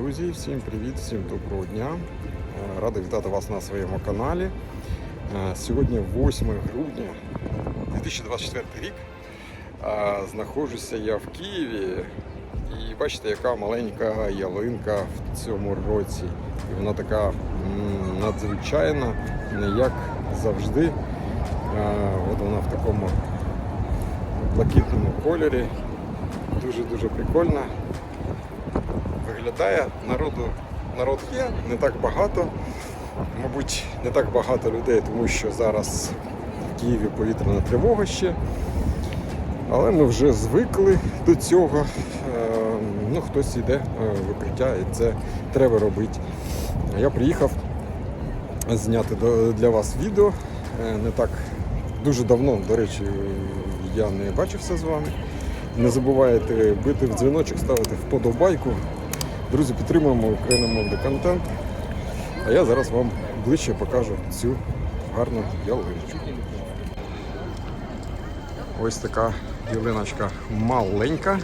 Друзі, всім привіт, всім доброго дня. Е, Радий вітати вас на своєму каналі. Е, Сьогодні 8 грудня 2024 рік. Е, Знаходжуся я в Києві і бачите, яка маленька ялинка в цьому році. І вона така надзвичайна, не як завжди. От вона в такому блакитному кольорі. Дуже-дуже прикольна виглядає. Народу народ є, не так багато. Мабуть, не так багато людей, тому що зараз в Києві повітряна тривога ще. Але ми вже звикли до цього. Е, Ну, хтось йде е, в укриття, і це треба робити. Я приїхав зняти для вас відео. Е, Не так дуже давно, до речі, я не бачився з вами. Не забувайте бити в дзвіночок, ставити вподобайку. Друзі, підтримуємо україномовний контент. А я зараз вам ближче покажу цю гарну ялиночку. Ось така ялиночка маленька,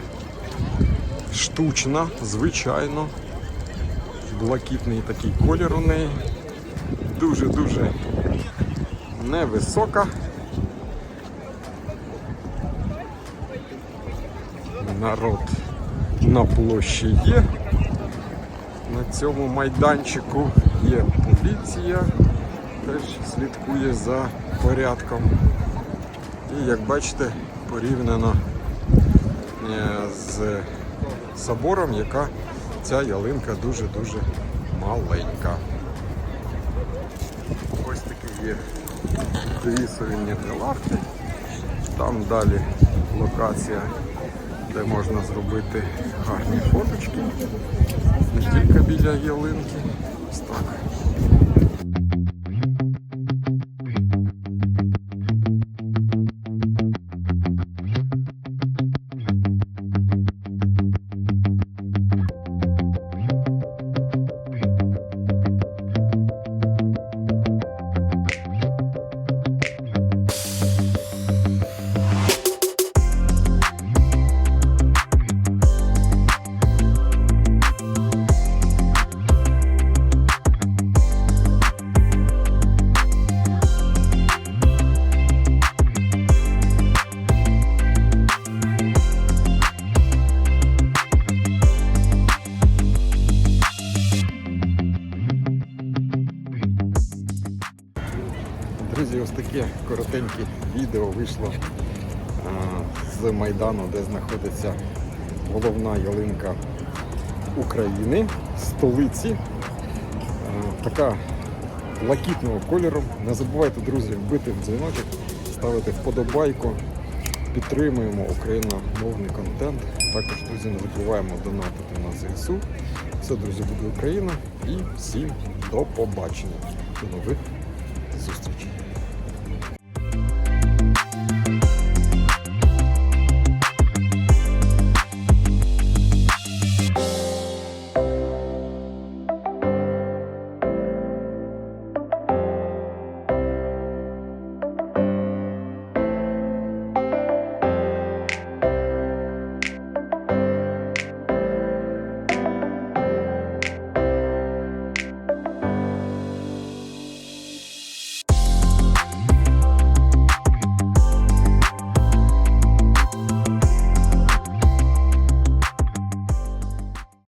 штучна, звичайно. Блакитний такий колір у неї. Дуже-дуже невисока. Народ на площі є. На цьому майданчику є поліція, теж слідкує за порядком. І як бачите, порівняно е, з собором, яка ця ялинка дуже-дуже маленька. Ось такі є дві сувенірні лавки. Там далі локація, де можна зробити гарні фоточки. Біля ялинки. Ось так. Друзі, ось таке коротеньке відео вийшло з Майдану, де знаходиться головна ялинка України, столиці. Така блакитного кольору. Не забувайте, друзі, вбити в дзвіночок, ставити вподобайку. Підтримуємо україномовний контент. Також, друзі, не забуваємо донатити на ЗСУ. Все, друзі, буде Україна. І всім до побачення. До нових зустрічей.